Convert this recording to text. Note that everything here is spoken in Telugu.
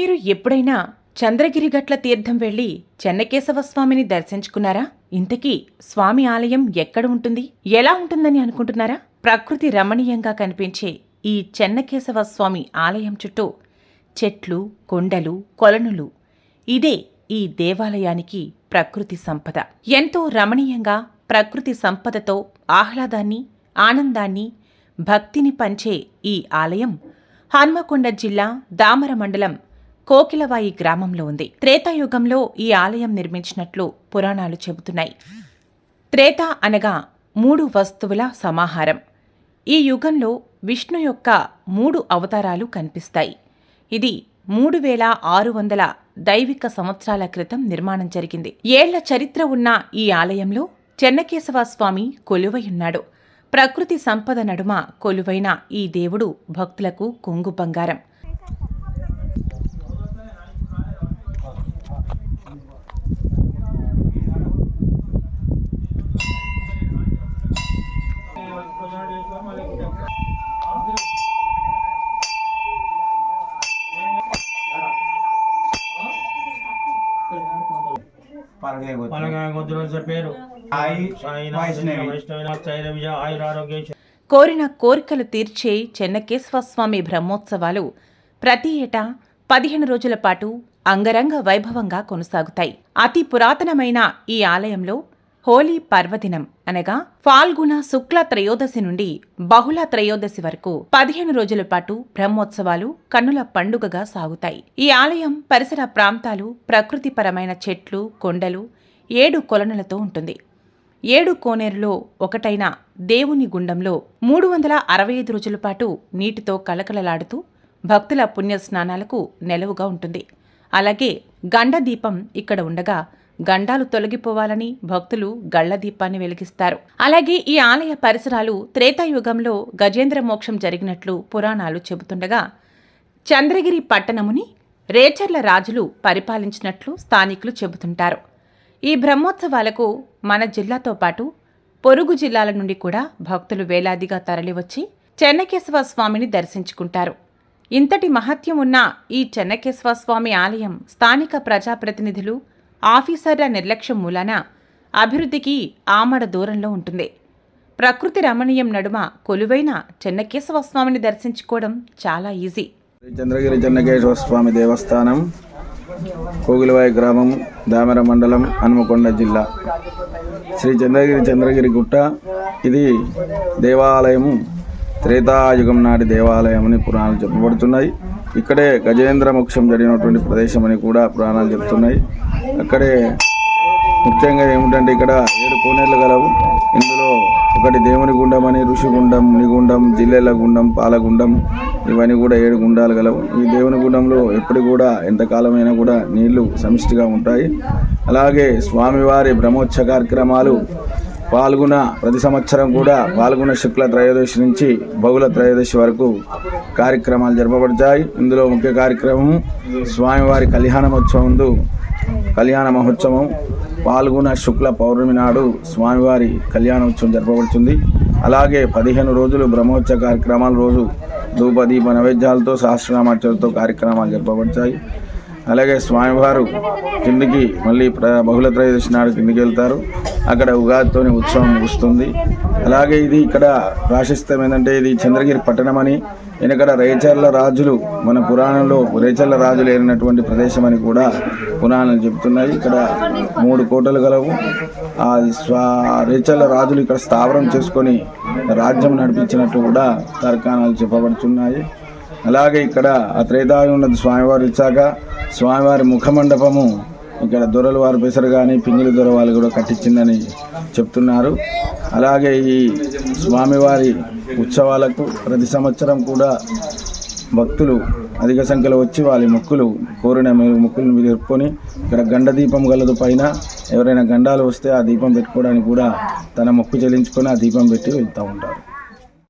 మీరు ఎప్పుడైనా చంద్రగిరి గట్ల తీర్థం వెళ్ళి చెన్నకేశవ స్వామిని దర్శించుకున్నారా? ఇంతకీ స్వామి ఆలయం ఎక్కడ ఉంటుంది? ఎలా ఉంటుందని అనుకుంటున్నారా? ప్రకృతి రమణీయంగా కనిపించే ఈ చెన్నకేశవ స్వామి ఆలయం చుట్టూ చెట్లు కొండలు కొలనులు. ఇదే ఈ దేవాలయానికి ప్రకృతి సంపద. ఎంతో రమణీయంగా ప్రకృతి సంపదతో ఆహ్లాదాన్ని ఆనందాన్ని భక్తిని పంచే ఈ ఆలయం హన్మకొండ జిల్లా దామర మండలం కోకిలవాయి గ్రామంలో ఉంది. త్రేతాయుగంలో ఈ ఆలయం నిర్మించినట్లు పురాణాలు చెబుతున్నాయి. త్రేత అనగా మూడు వస్తువుల సమాహారం. ఈ యుగంలో విష్ణు యొక్క మూడు అవతారాలు కనిపిస్తాయి. ఇది మూడు వేల ఆరు వందల దైవిక సంవత్సరాల క్రితం నిర్మాణం జరిగింది. ఏళ్ళ చరిత్ర ఉన్న ఈ ఆలయంలో చెన్నకేశవ స్వామి కొలువైయున్నాడు ప్రకృతి సంపద నడుమ కొలువైన ఈ దేవుడు భక్తులకు కొంగు బంగారం. కోరిన కోరికలు తీర్చే చెన్నకేశవస్వామి బ్రహ్మోత్సవాలు ప్రతి ఏటా పదిహేను రోజుల పాటు అంగరంగ వైభవంగా కొనసాగుతాయి. అతి పురాతనమైన ఈ ఆలయంలో హోలీ పర్వదినం అనగా ఫాల్గుణ శుక్ల త్రయోదశి నుండి బహుళ త్రయోదశి వరకు పదిహేను రోజుల పాటు బ్రహ్మోత్సవాలు కన్నుల పండుగగా సాగుతాయి. ఈ ఆలయం పరిసర ప్రాంతాలు ప్రకృతిపరమైన చెట్లు కొండలు ఏడు కొలనులతో ఉంటుంది. ఏడు కోనేరులో ఒకటైన దేవుని గుండంలో మూడు వందల అరవై ఐదు రోజుల పాటు నీటితో కలకలలాడుతూ భక్తుల పుణ్య స్నానాలకు నెలవుగా ఉంటుంది. అలాగే గండ దీపం ఇక్కడ ఉండగా గండాలు తొలగిపోవాలని భక్తులు గళ్ళ దీపాన్ని వెలిగిస్తారు. అలాగే ఈ ఆలయ పరిసరాలు త్రేతాయుగంలో గజేంద్ర మోక్షం జరిగినట్లు పురాణాలు చెబుతుండగా చంద్రగిరి పట్టణముని రేచర్ల రాజులు పరిపాలించినట్లు స్థానికులు చెబుతుంటారు. ఈ బ్రహ్మోత్సవాలకు మన జిల్లాతో పాటు పొరుగు జిల్లాల నుండి కూడా భక్తులు వేలాదిగా తరలివచ్చి చెన్నకేశవ స్వామిని దర్శించుకుంటారు. ఇంతటి మహత్యం ఉన్న ఈ చెన్నకేశ్వరస్వామి ఆలయం స్థానిక ప్రజాప్రతినిధులు ఆఫీసర్ల నిర్లక్ష్యం మూలాన అభివృద్ధికి ఆమడ దూరంలో ఉంటుంది. ప్రకృతి రమణీయం నడుమ కొలువైన చెన్నకేశవ స్వామిని దర్శించుకోవడం చాలా ఈజీ. చంద్రగిరి చెన్నకేశ్వర స్వామి దేవస్థానం కోగిలవాయి గ్రామం దామెర మండలం హనుమకొండ జిల్లా. శ్రీ చంద్రగిరి చంద్రగిరి గుట్ట ఇది దేవాలయము. త్రేతాయుగం నాటి దేవాలయం అని పురాణాలు చెప్పబడుతున్నాయి. ఇక్కడే గజేంద్ర మోక్షం జరిగినటువంటి ప్రదేశం అని కూడా పురాణాలు చెప్తున్నాయి. అక్కడే ముఖ్యంగా ఏమిటంటే ఇక్కడ ఏడు కోనేళ్ళు గలవు. ఇందులో ఒకటి దేవుని గుండం అని ఋషి గుండం మునిగుండం జిల్లెల గుండం పాలగుండం ఇవన్నీ కూడా ఏడు గుండాలు గలవు. ఈ దేవుని గుండంలో ఎప్పుడు కూడా ఎంతకాలమైనా కూడా నీళ్ళు సమిష్టిగా ఉంటాయి. అలాగే స్వామివారి బ్రహ్మోత్సవ కార్యక్రమాలు పాల్గొన ప్రతి సంవత్సరం కూడా పాల్గొన శుక్ల త్రయోదశి నుంచి బహుళ త్రయోదశి వరకు కార్యక్రమాలు జరపబడతాయి. ఇందులో ముఖ్య కార్యక్రమం స్వామివారి కళ్యాణోత్సవం కళ్యాణ మహోత్సవం. పాల్గొన శుక్ల పౌర్ణమి నాడు స్వామివారి కళ్యాణోత్సవం జరపబడుతుంది. అలాగే పదిహేను రోజులు బ్రహ్మోత్సవ కార్యక్రమాల రోజు ధూపదీప నైవేద్యాలతో సహస్రనామార్చలతో కార్యక్రమాలు జరపబడతాయి. అలాగే స్వామివారు కిందికి మళ్ళీ బహుళ త్రయోదశి నాడు కిందికి వెళ్తారు. అక్కడ ఉగాదితోని ఉత్సవం ముగుస్తుంది. అలాగే ఇది ఇక్కడ రాశిస్తం ఏంటంటే ఇది చంద్రగిరి పట్టణం అని వెనకడ రేచర్ల రాజులు మన పురాణంలో రేచర్ల రాజులు ఏరినటువంటి ప్రదేశం అని కూడా పురాణాలు చెబుతున్నాయి ఇక్కడ మూడు కోటలు గలవు. ఆ స్వా రేచర్ల రాజులు ఇక్కడ స్థావరం చేసుకొని రాజ్యం నడిపించినట్టు కూడా తర్కాణాలు చెప్పబడుతున్నాయి. అలాగే ఇక్కడ ఆ త్రేతాయుగం ఉన్నది స్వామివారు ఇచ్చాక స్వామివారి ముఖమండపము ఇక్కడ దొరలు వారి పెసరు కానీ పింగిలి దొర వాళ్ళు కూడా కట్టించిందని చెప్తున్నారు. అలాగే ఈ స్వామివారి ఉత్సవాలకు ప్రతి సంవత్సరం కూడా భక్తులు అధిక సంఖ్యలో వచ్చి వాళ్ళ మొక్కులు కోరిన మొక్కులను జరుపుకొని ఇక్కడ గండ దీపం గలదు పైన ఎవరైనా గండాలు వస్తే ఆ దీపం పెట్టుకోవడానికి కూడా తన మొక్కు చెల్లించుకొని ఆ దీపం పెట్టి వెళ్తూ ఉంటారు.